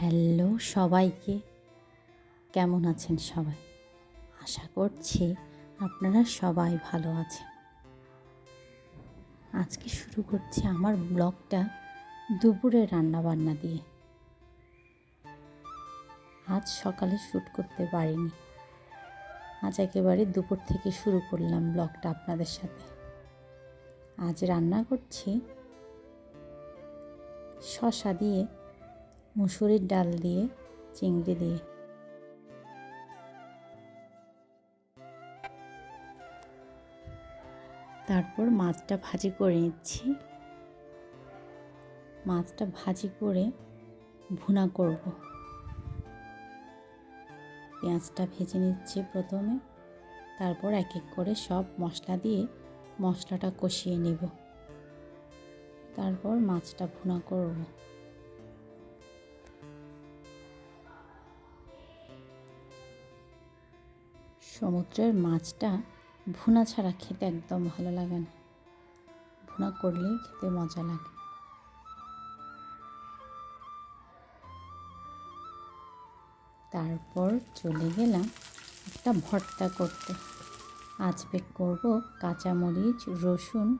Hello সবাইকে। কেমন আছেন সবাই? আশা করছি আপনারা সবাই ভালো আছেন। আজকে শুরু করছি আমার ব্লগটা দুপুরে রান্না বান্না দিয়ে। আজ সকালে শ্যুট করতে পারিনি। আজ একেবারে দুপুর থেকে শুরু করলাম ব্লগটা আপনাদের সাথে। আজ রান্না করছি শশা দিয়ে মুসুরির ডাল দিয়ে, চিংড়ি দিয়ে। তারপর মাছটা ভাজি করে নিচ্ছি। মাছটা ভাজি করে ভুনা করব। পেঁয়াজটা ভেজে নিচ্ছি প্রথমে। তারপর এক এক করে সব মশলা দিয়ে মশলাটা কষিয়ে নেব। তারপর মাছটা ভুনা করব। সমুদ্রের মাছটা ভুনা ছাড়া খেতে একদম ভালো লাগে না। ভুনা করলেই খেতে মজা লাগে। তারপর চলে গেলাম একটা ভর্তা করতে। আজকে করব কাঁচামরিচ, রসুন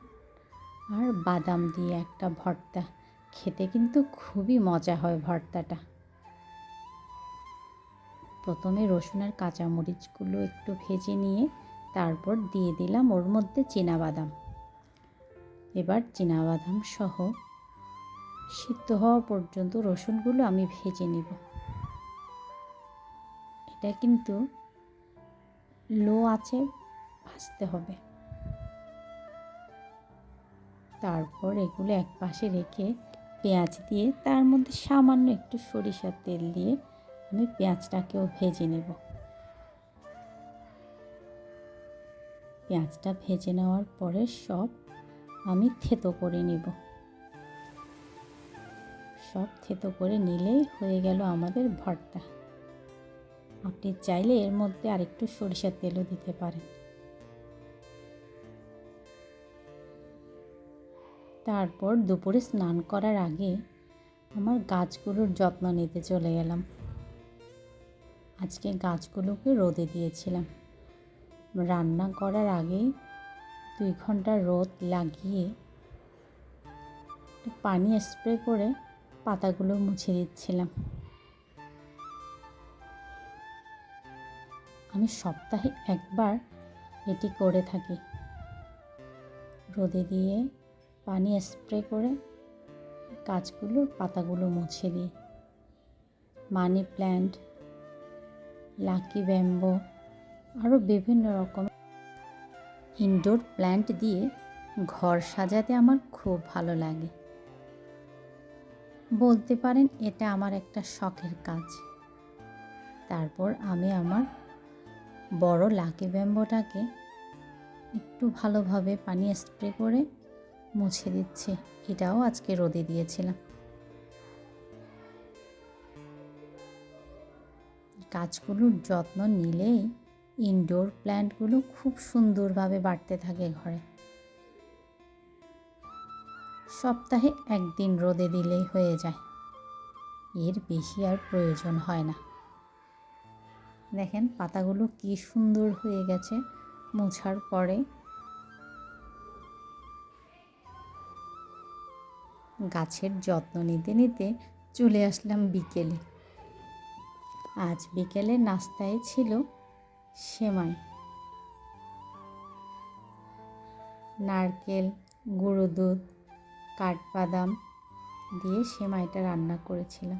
আর বাদাম দিয়ে একটা ভর্তা। খেতে কিন্তু খুবই মজা হয় ভর্তাটা। প্রথমে রসুন আর কাঁচামরিচগুলো একটু ভেজে নিয়ে তারপর দিয়ে দিলাম ওর মধ্যে বাদাম এবার বাদাম সহ সিদ্ধ হওয়া পর্যন্ত রসুনগুলো আমি ভেজে নিব। এটা কিন্তু লো আছে ভাজতে হবে। তারপর এগুলো এক পাশে রেখে পেঁয়াজ দিয়ে তার মধ্যে সামান্য একটু সরিষার তেল দিয়ে আমি পেঁয়াজটাকেও ভেজে নেব। পেঁয়াজটা ভেজে নেওয়ার পরে সব আমি থেতো করে নেব। সব থেতো করে নিলেই হয়ে গেল আমাদের ভর্তা। আপনি চাইলে এর মধ্যে আরেকটু সরিষার তেলও দিতে পারেন। তারপর দুপুরে স্নান করার আগে আমার গাছগুলোর যত্ন নিতে চলে গেলাম। আজকে গাছগুলোকে রোদে দিয়েছিলাম। রান্না করার আগেই দুই ঘণ্টা রোদ লাগিয়ে পানি স্প্রে করে পাতাগুলো মুছে দিচ্ছিলাম। আমি সপ্তাহে একবার এটি করে থাকি। রোদে দিয়ে পানি স্প্রে করে গাছগুলোর পাতাগুলো মুছে দিই। মানি প্ল্যান্ট লাকি ব্যাম্বো আরও বিভিন্ন রকম ইনডোর প্ল্যান্ট দিয়ে ঘর সাজাতে আমার খুব ভালো লাগে। বলতে পারেন এটা আমার একটা শখের কাজ। তারপর আমি আমার বড় লাকি ব্যাম্বোটাকে একটু ভালোভাবে পানি স্প্রে করে মুছে দিচ্ছি। এটাও আজকে রোদে দিয়েছিলাম। গাছগুলোর যত্ন নিলেই ইনডোর প্ল্যান্টগুলো খুব সুন্দরভাবে বাড়তে থাকে ঘরে। সপ্তাহে একদিন রোদে দিলেই হয়ে যায়। এর বেশি আর প্রয়োজন হয় না। দেখেন, পাতাগুলো কি সুন্দর হয়ে গেছে মোছার পরে। গাছের যত্ন নিতে নিতে চলে আসলাম বিকেলে। আজ বিকেলে নাস্তায় ছিল সেমাই। নারকেল, গুঁড়ো দুধ, কাঠবাদাম দিয়ে সেমাইটা রান্না করেছিলাম।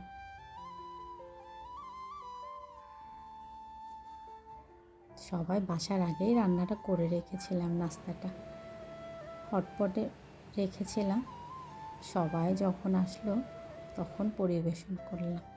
সবাই বাসার আগেই রান্নাটা করে রেখেছিলাম নাস্তাটা। হটপটে রেখেছিলাম। সবাই যখন আসলো, তখন পরিবেশন করলাম।